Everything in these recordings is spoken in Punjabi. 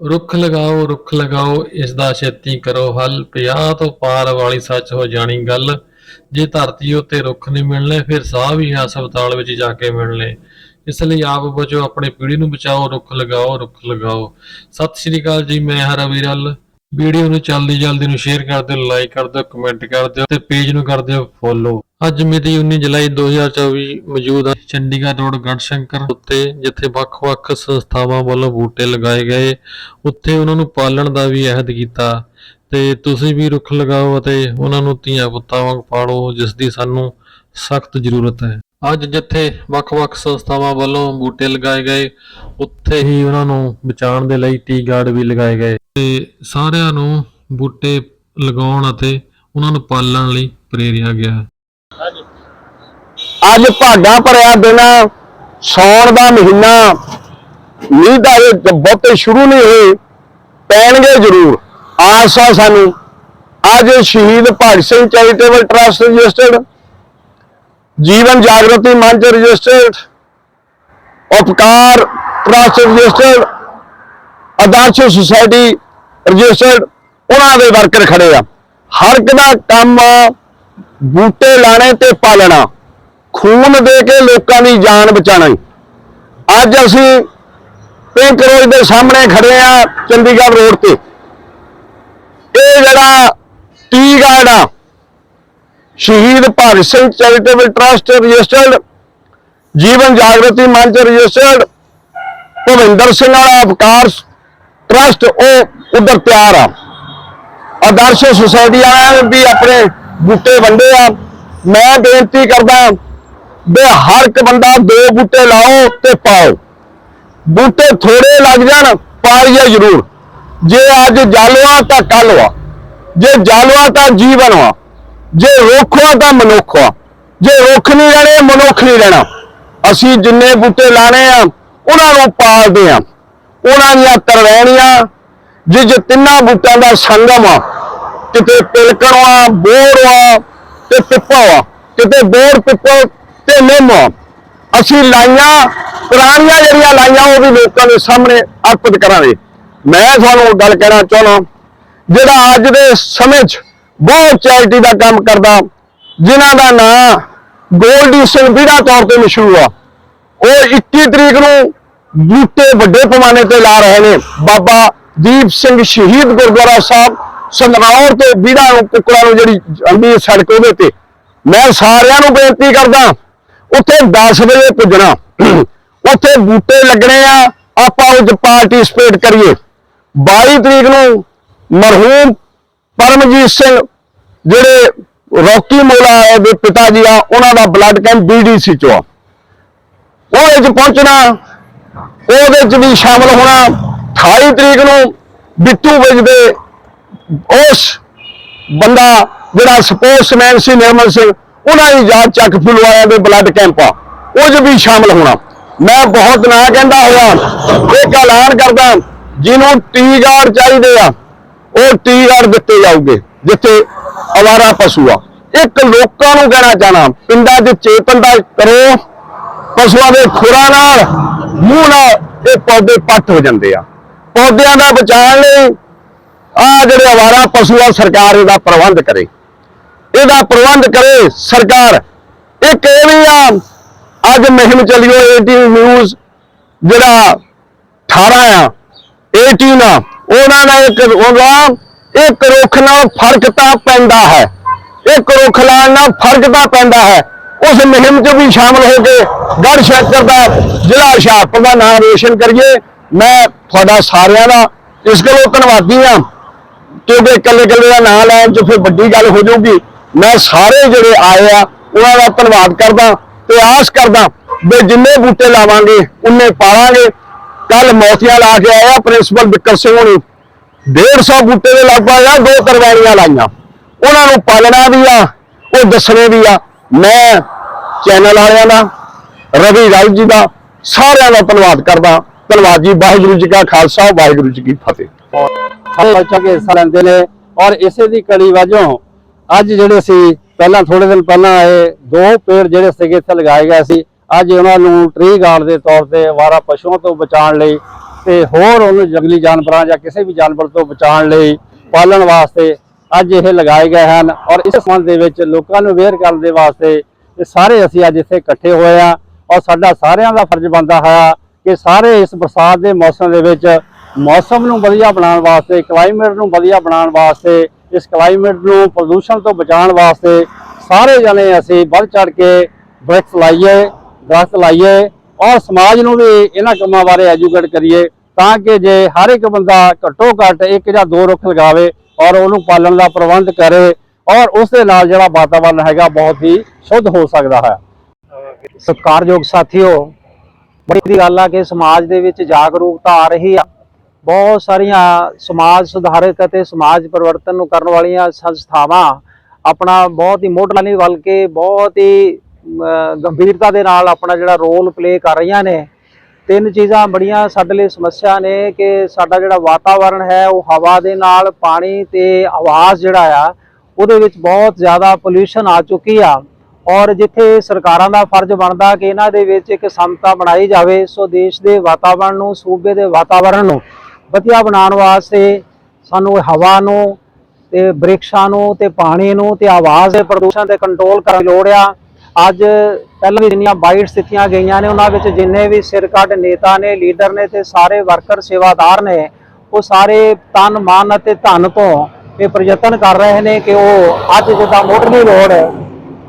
ਰੁੱਖ ਲਗਾਓ ਰੁੱਖ ਲਗਾਓ ਇਸ ਦਾ ਛੇਤੀ ਕਰੋ ਹੱਲ। 50 ਤੋਂ ਪਾਰ ਵਾਲੀ ਸੱਚ ਹੋ ਜਾਣੀ ਗੱਲ। ਜੇ ਧਰਤੀ ਉੱਤੇ ਰੁੱਖ ਨਹੀਂ ਮਿਲਣੇ, ਫਿਰ ਸਾਹ ਵੀ ਹਸਪਤਾਲ ਵਿੱਚ ਜਾ ਕੇ ਮਿਲਣੇ। ਇਸ ਲਈ ਆਪ ਬਚੋ, ਆਪਣੀ ਪੀੜ੍ਹੀ ਨੂੰ ਬਚਾਓ, ਰੁੱਖ ਲਗਾਓ ਰੁੱਖ ਲਗਾਓ। ਸਤਿ ਸ਼੍ਰੀ ਅਕਾਲ ਜੀ, ਮੈਂ ਹਾਂ ਰਵੀ ਰੱਲ। ਵੀਡੀਓ ਨੂੰ ਜਲਦੀ ਜਲਦੀ ਨੂੰ ਸ਼ੇਅਰ ਕਰ ਦਿਓ ਲਾਈਕ ਕਰ ਦਿਓ ਕਮੈਂਟ ਕਰ ਦਿਓ ਤੇ ਪੇਜ ਨੂੰ ਕਰ ਦਿਓ ਫੋਲੋ ਅੱਜ ਮਿਤੀ 19 ਜੁਲਾਈ 2024 ਮੌਜੂਦ ਹੈ ਚੰਡੀਗੜ੍ਹ ਰੋਡ ਗੜਸ਼ੰਕਰ ਉੱਤੇ ਜਿੱਥੇ ਵੱਖ-ਵੱਖ ਸੰਸਥਾਵਾਂ ਵੱਲੋਂ ਬੂਟੇ ਲਗਾਏ ਗਏ, ਉੱਥੇ ਉਹਨਾਂ ਨੂੰ ਪਾਲਣ ਦਾ ਵੀ ਅਹਿਦ ਕੀਤਾ। ਤੇ ਤੁਸੀਂ ਵੀ ਰੁੱਖ ਲਗਾਓ ਅਤੇ ਉਹਨਾਂ ਨੂੰ ਧੀਆਂ ਪੁੱਤਾਂ ਵਾਂਗ ਪਾਲੋ, ਜਿਸ ਦੀ ਸਾਨੂੰ ਸਖਤ ਜ਼ਰੂਰਤ ਹੈ। ਅੱਜ ਜਿੱਥੇ ਵੱਖ-ਵੱਖ ਸੰਸਥਾਵਾਂ ਵੱਲੋਂ ਬੂਟੇ ਲਗਾਏ ਗਏ, ਉੱਥੇ ਹੀ ਉਹਨਾਂ ਨੂੰ ਬਚਾਉਣ ਦੇ ਲਈ ਟੀ ਗਾਰਡ ਵੀ ਲਗਾਏ ਗਏ। ਤੇ ਸਾਰਿਆਂ ਨੂੰ ਬੂਟੇ ਲਗਾਉਣ ਅਤੇ ਉਹਨਾਂ ਨੂੰ ਪਾਲਣ ਲਈ ਪ੍ਰੇਰਿਆ ਗਿਆ। ਅੱਜ ਭਾਗਾ ਭਰਿਆ ਦਿਨ ਆ, ਸਾਉਣ ਦਾ ਮਹੀਨਾ ਮੀਂਹ ਦਾ ਬਹੁਤੇ ਸ਼ੁਰੂ ਨਹੀਂ ਹੋਏ ਪੈਣਗੇ ਜ਼ਰੂਰ। ਆਸ ਆ ਸਾਨੂੰ ਅੱਜ Shaheed Bhagat Singh charitable trust registered Jeevan Jagriti Manch registered Upkar trust registered Adarsh society registered ਉਹਨਾਂ ਦੇ ਵਰਕਰ ਖੜੇ ਆ। ਹਰ ਇੱਕ ਦਾ ਕੰਮ ਬੂਟੇ ਲਾਣੇ ਤੇ ਪਾਲਣਾ। ਖੂਨ ਦੇ ਕੇ ਲੋਕਾਂ ਦੀ ਜਾਨ ਬਚਾਉਣਾ ਅੱਜ ਅਸੀਂ ਪਿੰਕ ਰੋਜ਼ ਦੇ ਸਾਹਮਣੇ ਖੜੇ ਆ ਚੰਡੀਗੜ੍ਹ ਰੋਡ ਤੇ। ਇਹ ਜਿਹੜਾ ਟੀ ਗਾਰਡ ਆ, Shaheed Bhagat Singh charitable trust registered, Jeevan Jagriti Manch registered, Bhavinder Singh ਵਾਲਾ ਅਵਕਾਰ ਟਰਸਟ, ਉਹ ਉਧਰ ਤਿਆਰ ਆ। ਆਦਰਸ਼ ਸੁਸਾਇਟੀ ਵਾਲਿਆਂ ਨੇ ਵੀ ਆਪਣੇ ਬੂਟੇ ਵੰਡੇ ਆ। ਮੈਂ ਬੇਨਤੀ ਕਰਦਾ ਵੀ ਹਰ ਇੱਕ ਬੰਦਾ ਦੋ ਬੂਟੇ ਲਾਓ ਤੇ ਪਾਓ। ਬੂਟੇ ਥੋੜੇ ਲੱਗ ਜਾਣ ਪਾਈਏ ਜ਼ਰੂਰ। ਜੇ ਅੱਜ ਜਲਵਾ ਤਾਂ ਕੱਲ ਵਾ ਜੇ ਜਲਵਾ ਤਾਂ ਜੀਵਨ ਵਾ ਜੇ ਰੁੱਖ ਵਾ ਤਾਂ ਮਨੁੱਖ ਵਾ ਜੇ ਰੁੱਖ ਨਹੀਂ ਰਹਿਣੇ, ਮਨੁੱਖ ਨਹੀਂ ਰਹਿਣਾ। ਅਸੀਂ ਜਿੰਨੇ ਬੂਟੇ ਲਾਣੇ ਆ, ਉਹਨਾਂ ਨੂੰ ਪਾਲਦੇ ਆ। ਉਹਨਾਂ ਦੀਆਂ ਤਰਵੈਣੀਆਂ ਜਿਹ ਤਿੰਨਾਂ ਬੂਟਾਂ ਦਾ ਸੰਗਮ ਆ, ਕਿਤੇ ਪਿਲਕਣ ਵਾ ਬੋਰ ਵਾ ਤੇ ਪਿੱਪਾ ਵਾ ਕਿਤੇ ਬੋਰ ਪਿੱਪਲ ਤੇ ਨਿੰਮ। ਅਸੀਂ ਲਾਈਆਂ, ਪੁਰਾਣੀਆਂ ਜਿਹੜੀਆਂ ਲਾਈਆਂ, ਉਹ ਵੀ ਲੋਕਾਂ ਦੇ ਸਾਹਮਣੇ ਅਰਪਿਤ ਕਰਾਂਗੇ। ਮੈਂ ਤੁਹਾਨੂੰ ਗੱਲ ਕਹਿਣਾ ਚਾਹਣਾ ਜਿਹੜਾ ਅੱਜ ਦੇ ਸਮੇਂ 'ਚ ਬਹੁਤ ਚੈਰਿਟੀ ਦਾ ਕੰਮ ਕਰਦਾ, ਜਿਨ੍ਹਾਂ ਦਾ ਨਾਂ ਗੋਲਡੀ ਸਿੰਘ ਵਿੜਾ ਤੌਰ ਤੇ ਮਸ਼ਹੂਰ ਆ। ਉਹ 21 ਤਰੀਕ ਨੂੰ ਬੂਟੇ ਵੱਡੇ ਪੈਮਾਨੇ ਤੇ ਲਾ ਰਹੇ ਨੇ। ਬਾਬਾ ਦੀਪ ਸਿੰਘ ਸ਼ਹੀਦ ਗੁਰਦੁਆਰਾ ਸਾਹਿਬ, ਸੰਗਰੌਰ ਤੋਂ ਬੀੜਾ ਨੂੰ, ਕੁਕੜਾ ਨੂੰ ਜਿਹੜੀ ਅੰਦੀ ਸੜਕ ਉਹਦੇ ਤੇ। ਮੈਂ ਸਾਰਿਆਂ ਨੂੰ ਬੇਨਤੀ ਕਰਦਾ ਉੱਥੇ 10 ਵਜੇ ਪੁੱਜਣਾ। ਉੱਥੇ ਬੂਟੇ ਲੱਗਣੇ ਆ, ਆਪਾਂ ਉਹ 'ਚ ਪਾਰਟਿਸਿਪੇਟ ਕਰੀਏ। 22 ਤਰੀਕ ਨੂੰ ਮਰਹੂਮ ਪਰਮਜੀਤ ਸਿੰਘ, ਜਿਹੜੇ ਰੌਕੀ ਮੋਲਾ ਦੇ ਪਿਤਾ ਜੀ ਆ, ਉਹਨਾਂ ਦਾ ਬਲੱਡ ਕੈਂਪ ਬੀਡੀਸੀ ਚੋਂ ਆ। ਉਹਦੇ ਚ ਪਹੁੰਚਣਾ, ਉਹਦੇ ਚ ਵੀ ਸ਼ਾਮਲ ਹੋਣਾ। 28 ਤਰੀਕ ਨੂੰ ਬਿੱਟੂ ਵਿੱਚ ਉਸ ਬੰਦਾ ਜਿਹੜਾ ਸਪੋਰਟਸਮੈਨ ਸੀ ਨਿਰਮਲ ਸਿੰਘ ਉਹਨਾਂ ਦੀ ਯਾਦ ਚੱਕ ਫੁਲਵਾਇਆ ਦੇ ਬਲੱਡ ਕੈਂਪ ਆ। ਉਹ ਚ ਵੀ ਸ਼ਾਮਲ ਹੋਣਾ। ਮੈਂ ਬਹੁਤ ਨਾ ਕਹਿੰਦਾ ਹੋਇਆ, ਇੱਕ ਐਲਾਨ ਕਰਦਾ, ਜਿਹਨੂੰ ਟੀ ਗਾਰਡ ਚਾਹੀਦੇ ਆ, ਉਹ ਟੀ ਗਾਰਡ ਦਿੱਤੇ ਜਾਊਗੇ, ਜਿੱਥੇ ਅਵਾਰਾ ਪਸ਼ੂ ਆ। ਇੱਕ ਲੋਕਾਂ ਨੂੰ ਕਹਿਣਾ ਚਾਹਣਾ, ਪਿੰਡਾਂ 'ਚ ਚੇਤਨ ਦਾ ਕਰੋ, ਪਸ਼ੂਆਂ ਦੇ ਖੁਰਾਂ ਨਾਲ, ਮੂੰਹ ਨਾਲ ਇਹ ਪੌਦੇ ਪੱਟ ਹੋ ਜਾਂਦੇ ਆ। ਪੌਦਿਆਂ ਦਾ ਬਚਾਉਣ ਲਈ ਆ ਜਿਹੜੇ ਅਵਾਰਾ ਪਸ਼ੂ ਆ, ਸਰਕਾਰ ਇਹਦਾ ਪ੍ਰਬੰਧ ਕਰੇ। ਇਹਦਾ ਪ੍ਰਬੰਧ ਕਰੇ ਸਰਕਾਰ। ਇੱਕ ਇਹ ਵੀ ਆ, ਅੱਜ ਮੁਹਿੰਮ ਚੱਲਿਓ 18 ਨਿਊਜ਼, ਜਿਹੜਾ 18 ਆ 18 ਆ ਉਹਨਾਂ ਦਾ ਇੱਕ ਉਹਦਾ ਇੱਕ ਰੁੱਖ ਨਾਲ ਫ਼ਰਕ ਤਾਂ ਪੈਂਦਾ ਹੈ। ਇੱਕ ਰੁੱਖ ਲਾਉਣ ਨਾਲ ਫ਼ਰਕ ਤਾਂ ਪੈਂਦਾ ਹੈ। ਉਸ ਮੁਹਿੰਮ 'ਚ ਵੀ ਸ਼ਾਮਲ ਹੋ ਕੇ ਗੜ ਸ਼ੰਕਰ ਦਾ ਜ਼ਿਲ੍ਹਾ ਹੁਸ਼ਿਆਰਪੁਰ ਦਾ ਨਾਮ ਰੋਸ਼ਨ ਕਰੀਏ। ਮੈਂ ਤੁਹਾਡਾ ਸਾਰਿਆਂ ਦਾ ਇਸ ਗੱਲੋਂ ਧੰਨਵਾਦੀ ਹਾਂ। ਕਿਉਂਕਿ ਇਕੱਲੇ ਇਕੱਲੇ ਦਾ ਨਾਮ ਲੈਣ 'ਚ ਫਿਰ ਵੱਡੀ ਗੱਲ ਹੋ ਜਾਊਗੀ। ਮੈਂ ਸਾਰੇ ਜਿਹੜੇ ਆਏ ਆ, ਉਹਨਾਂ ਦਾ ਧੰਨਵਾਦ ਕਰਦਾ ਤੇ ਆਸ ਕਰਦਾ ਵੀ ਜਿੰਨੇ ਬੂਟੇ ਲਾਵਾਂਗੇ, ਉਨੇ ਪਾਵਾਂਗੇ। ਕੱਲ ਮੋਤੀਆਂ ਲਾ ਕੇ ਆਇਆ ਪ੍ਰਿੰਸੀਪਲ ਬਿਕਰ ਸਿੰਘ ਹੋਣੀ। 150 ਬੂਟੇ ਦੇ ਲਗਭਗ ਦੋ ਤਰਵਾਣੀਆਂ ਲਾਈਆਂ। ਉਹਨਾਂ ਨੂੰ ਪਾਲਣਾ ਵੀ ਆ, ਉਹ ਦੱਸਣੇ ਵੀ ਆ। ਮੈਂ ਚੈਨਲ ਵਾਲਿਆਂ ਦਾ, ਰਵੀ ਰਾਜ ਜੀ ਦਾ ਸਾਰਿਆਂ ਦਾ ਧੰਨਵਾਦ ਕਰਦਾ। ਧੰਨਵਾਦ ਜੀ, ਵਾਹਿਗੁਰੂ ਜੀ ਕਾ ਖਾਲਸਾ, ਵਾਹਿਗੁਰੂ ਜੀ ਕੀ ਫਤਿਹ। ਸਾਰੇ ਬੱਚਾ ਹਿੱਸਾ ਲੈਂਦੇ ਨੇ ਔਰ ਇਸੇ ਦੀ ਕੜੀ ਵਜੋਂ ਅੱਜ ਜਿਹੜੇ ਸੀ ਪਹਿਲਾਂ ਥੋੜੇ ਦਿਨ ਪਹਿਲਾਂ ਇਹ ਦੋ ਪੇੜ ਜਿਹੜੇ ਸੀਗੇ ਇੱਥੇ ਲਗਾਏ ਗਏ ਸੀ, ਅੱਜ ਉਹਨਾਂ ਨੂੰ ਟ੍ਰੀ ਗਾਰਡ ਦੇ ਤੌਰ ਤੇ ਆਵਾਰਾ ਪਸ਼ੂਆਂ ਤੋਂ ਬਚਾਉਣ ਲਈ ਤੇ ਹੋਰ ਉਹਨੂੰ ਜੰਗਲੀ ਜਾਨਵਰਾਂ ਜਾਂ ਕਿਸੇ ਵੀ ਜਾਨਵਰ ਤੋਂ ਬਚਾਉਣ ਲਈ ਪਾਲਣ ਵਾਸਤੇ ਅੱਜ ਇਹ ਲਗਾਏ ਗਏ ਹਨ ਔਰ ਇਸ ਸੰਬੰਧ ਦੇ ਵਿੱਚ ਲੋਕਾਂ ਨੂੰ ਅਵੇਅਰ ਕਰਨ ਦੇ ਵਾਸਤੇ ਇਹ ਸਾਰੇ ਅਸੀਂ ਅੱਜ ਇੱਥੇ ਇਕੱਠੇ ਹੋਏ ਆ ਔਰ ਸਾਡਾ ਸਾਰਿਆਂ ਦਾ ਫਰਜ਼ ਬਣਦਾ ਹੈ ਕਿ ਸਾਰੇ ਇਸ ਬਰਸਾਤ ਦੇ ਮੌਸਮ ਦੇ ਵਿੱਚ ਮੌਸਮ ਨੂੰ ਵਧੀਆ ਬਣਾਉਣ ਵਾਸਤੇ ਕਲਾਈਮੇਟ ਨੂੰ ਵਧੀਆ ਬਣਾਉਣ ਵਾਸਤੇ ਇਸ ਕਲਾਈਮੇਟ ਨੂੰ ਪ੍ਰਦੂਸ਼ਣ ਤੋਂ ਬਚਾਉਣ ਵਾਸਤੇ ਸਾਰੇ ਜਣੇ ਅਸੀਂ ਵੱਧ ਚੜ ਕੇ ਦਰਖਤ ਲਾਈਏ ਦਰਖਤ ਲਾਈਏ ਔਰ ਸਮਾਜ ਨੂੰ ਵੀ ਇਹਨਾਂ ਕੰਮਾਂ ਬਾਰੇ ਐਜੂਕੇਟ ਕਰੀਏ ਤਾਂ ਕਿ ਜੇ ਹਰ ਇੱਕ ਬੰਦਾ ਘੱਟੋ ਘੱਟ ਇੱਕ ਜਾਂ ਦੋ ਰੁੱਖ ਲਗਾਵੇ ਔਰ ਉਹਨੂੰ ਪਾਲਣ ਦਾ ਪ੍ਰਬੰਧ ਕਰੇ ਔਰ ਉਸ ਦੇ ਨਾਲ ਜਿਹੜਾ ਵਾਤਾਵਰਨ ਹੈਗਾ ਬਹੁਤ ਹੀ ਸ਼ੁੱਧ ਹੋ ਸਕਦਾ ਹੈ। ਸਤਿਕਾਰਯੋਗ ਸਾਥੀਓ, ਬੜੀ ਗੱਲ ਆ ਕਿ ਸਮਾਜ ਦੇ ਵਿੱਚ ਜਾਗਰੂਕਤਾ ਆ ਰਹੀ ਆ। ਬਹੁਤ ਸਾਰੀਆਂ ਸਮਾਜ ਸੁਧਾਰਕ ਅਤੇ ਸਮਾਜ ਪਰਿਵਰਤਨ ਨੂੰ ਕਰਨ ਵਾਲੀਆਂ ਸੰਸਥਾਵਾਂ ਆਪਣਾ ਬਹੁਤ ਹੀ ਮੋਢ ਨਹੀਂ ਬਲਕਿ ਬਹੁਤ ਹੀ ਗੰਭੀਰਤਾ ਦੇ ਨਾਲ ਆਪਣਾ ਜਿਹੜਾ ਰੋਲ ਪਲੇ ਕਰ ਰਹੀਆਂ ਨੇ। ਤਿੰਨ ਚੀਜ਼ਾਂ ਬੜੀਆਂ ਸਾਡੇ ਲਈ ਸਮੱਸਿਆ ਨੇ ਕਿ ਸਾਡਾ ਜਿਹੜਾ ਵਾਤਾਵਰਣ ਹੈ, ਉਹ ਹਵਾ ਦੇ ਨਾਲ, ਪਾਣੀ ਤੇ ਆਵਾਜ਼ ਜਿਹੜਾ ਆ, ਉਹਦੇ ਵਿੱਚ ਬਹੁਤ ਜ਼ਿਆਦਾ ਪੋਲਿਊਸ਼ਨ ਆ ਚੁੱਕੀ ਆ। ਔਰ ਜਿੱਥੇ ਸਰਕਾਰਾਂ ਦਾ ਫਰਜ਼ ਬਣਦਾ ਕਿ ਇਹਨਾਂ ਦੇ ਵਿੱਚ ਇੱਕ ਸਮਤਾ ਬਣਾਈ ਜਾਵੇ, ਸੋ ਦੇਸ਼ ਦੇ ਵਾਤਾਵਰਣ ਨੂੰ, ਸੂਬੇ ਦੇ ਵਾਤਾਵਰਣ ਨੂੰ ਵਧੀਆ ਬਣਾਉਣ ਵਾਸਤੇ ਸਾਨੂੰ ਹਵਾ ਨੂੰ ਤੇ ਬ੍ਰਿਕਸ਼ਾਂ ਨੂੰ ਤੇ ਪਾਣੀ ਨੂੰ ਤੇ ਆਵਾਜ਼ ਦੇ ਪ੍ਰਦੂਸ਼ਣ ਤੇ ਕੰਟਰੋਲ ਕਰਨ ਦੀ ਲੋੜ ਆ। ਅੱਜ ਪਹਿਲਾਂ ਵੀ ਜਿੰਨੀਆਂ ਬਾਈਟਸ ਦਿੱਤੀਆਂ ਗਈਆਂ ਨੇ, ਉਹਨਾਂ ਵਿੱਚ ਜਿੰਨੇ ਵੀ ਸਿਰਕੱਢ ਨੇਤਾ ਨੇ, ਲੀਡਰ ਨੇ ਤੇ ਸਾਰੇ ਵਰਕਰ ਸੇਵਾਦਾਰ ਨੇ, ਉਹ ਸਾਰੇ ਤਨ, ਮਨ ਅਤੇ ਧਨ ਤੋਂ ਇਹ ਪ੍ਰਯਤਨ ਕਰ ਰਹੇ ਨੇ ਕਿ ਉਹ ਅੱਜ ਜਿੱਦਾਂ ਮੋਢਲੀ ਲੋੜ ਹੈ।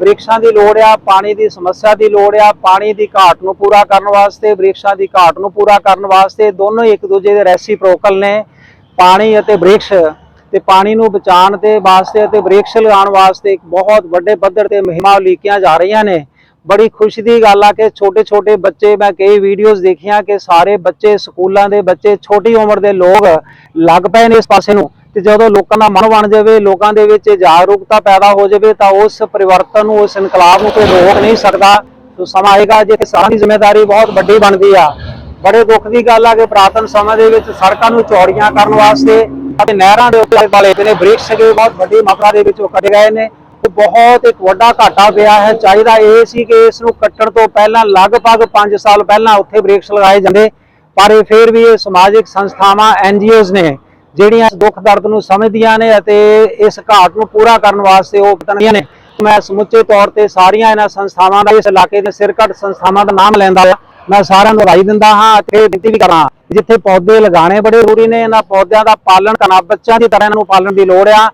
ਬ੍ਰਿਕਸ਼ਾਂ ਦੀ ਲੋੜ ਆ, ਪਾਣੀ ਦੀ ਸਮੱਸਿਆ ਦੀ ਲੋੜ ਆ, ਪਾਣੀ ਦੀ ਘਾਟ ਨੂੰ ਪੂਰਾ ਕਰਨ ਵਾਸਤੇ, ਬ੍ਰਿਕਸ਼ਾਂ ਦੀ ਘਾਟ ਨੂੰ ਪੂਰਾ ਕਰਨ ਵਾਸਤੇ ਦੋਨੋਂ ਇੱਕ ਦੂਜੇ ਦੇ ਰੈਸੀਪ੍ਰੋਕਲ ਨੇ, ਪਾਣੀ ਅਤੇ ਬ੍ਰਿਕਸ਼। ਤੇ ਪਾਣੀ ਨੂੰ ਬਚਾਉਣ ਦੇ ਵਾਸਤੇ ਅਤੇ ਬ੍ਰਿਕਸ਼ ਲਗਾਉਣ ਵਾਸਤੇ ਇੱਕ ਬਹੁਤ ਵੱਡੇ ਪੱਧਰ ਤੇ ਮਹਿਮਾ ਉਲੀਕੀਆਂ ਜਾ ਰਹੀਆਂ ਨੇ। ਬੜੀ ਖੁਸ਼ੀ ਦੀ ਗੱਲ ਆ ਕਿ ਛੋਟੇ ਛੋਟੇ ਬੱਚੇ, ਮੈਂ ਕਈ ਵੀਡੀਓਜ਼ ਦੇਖੀਆਂ ਕਿ ਸਾਰੇ ਬੱਚੇ, ਸਕੂਲਾਂ ਦੇ ਬੱਚੇ, ਛੋਟੀ ਉਮਰ ਦੇ ਲੋਕ ਲੱਗ ਪਏ ਨੇ ਇਸ ਪਾਸੇ ਨੂੰ। ਤੇ ਜਦੋਂ ਲੋਕਾਂ ਦਾ ਮਨ ਬਣ ਜਾਵੇ, ਲੋਕਾਂ ਦੇ ਵਿੱਚ ਜਾਗਰੂਕਤਾ ਪੈਦਾ ਹੋ ਜਾਵੇ, ਤਾਂ ਉਸ ਪਰਿਵਰਤਨ ਨੂੰ, ਉਸ ਇਨਕਲਾਬ ਨੂੰ ਕੋਈ ਰੋਕ ਨਹੀਂ ਸਕਦਾ। ਸੋ ਸਮਾਂ ਆਏਗਾ, ਜੇ ਕਿਸਾਨ ਦੀ ਜ਼ਿੰਮੇਵਾਰੀ ਬਹੁਤ ਵੱਡੀ ਬਣਦੀ ਆ। ਬੜੇ ਦੁੱਖ ਦੀ ਗੱਲ ਆ ਕਿ ਪੁਰਾਤਨ ਸਮੇਂ ਦੇ ਵਿੱਚ ਸੜਕਾਂ ਨੂੰ ਚੌੜੀਆਂ ਕਰਨ ਵਾਸਤੇ ਅਤੇ ਨਹਿਰਾਂ ਦੇ ਉੱਤੇ ਵਾਲੇ ਨੇ ਬ੍ਰਿਕਸ਼ ਸੀਗੇ ਬਹੁਤ ਵੱਡੀ ਮਾਤਰਾ ਦੇ ਵਿੱਚ ਉਹ ਕੱਟੇ ਗਏ ਨੇ। ਉਹ ਬਹੁਤ ਇੱਕ ਵੱਡਾ ਘਾਟਾ ਪਿਆ ਹੈ। ਚਾਹੀਦਾ ਇਹ ਸੀ ਕਿ ਇਸ ਨੂੰ ਕੱਟਣ ਤੋਂ ਪਹਿਲਾਂ ਲਗਭਗ 5 ਸਾਲ ਪਹਿਲਾਂ ਉੱਥੇ ਬ੍ਰਿਕਸ਼ ਲਗਾਏ ਜਾਂਦੇ। ਪਰ ਇਹ ਫਿਰ ਵੀ ਇਹ ਸਮਾਜਿਕ ਸੰਸਥਾਵਾਂ ਐਨਜੀਓਜ਼ ਨੇ ਜਿਹੜੀਆਂ ਦੁੱਖ ਦਰਦ ਨੂੰ ਸਮਝਦੀਆਂ ਨੇ ਅਤੇ ਇਸ ਘਾਟ ਨੂੰ ਪੂਰਾ ਕਰਨ ਵਾਸਤੇ ਉਹ ਪਤਨੀਆਂ ਨੇ। ਮੈਂ ਸਮੁੱਚੇ ਤੌਰ ਤੇ ਸਾਰੀਆਂ ਇਹਨਾਂ ਸੰਸਥਾਵਾਂ ਦਾ, ਇਸ ਇਲਾਕੇ ਦੇ ਸਿਰਕੱਢ ਸੰਸਥਾਵਾਂ ਦਾ ਨਾਮ ਲੈਂਦਾ ਹਾਂ। ਮੈਂ ਸਾਰਿਆਂ ਨੂੰ ਵਧਾਈ ਦਿੰਦਾ ਹਾਂ ਅਤੇ ਬੇਨਤੀ ਵੀ ਕਰਾਂ, ਜਿੱਥੇ ਪੌਦੇ ਲਗਾਉਣੇ ਬੜੇ ਜ਼ਰੂਰੀ ਨੇ, ਇਹਨਾਂ ਪੌਦਿਆਂ ਦਾ ਪਾਲਣ ਕਰਨਾ, ਬੱਚਿਆਂ ਦੀ ਤਰ੍ਹਾਂ ਇਹਨਾਂ ਨੂੰ ਪਾਲਣ ਦੀ ਲੋੜ ਆ।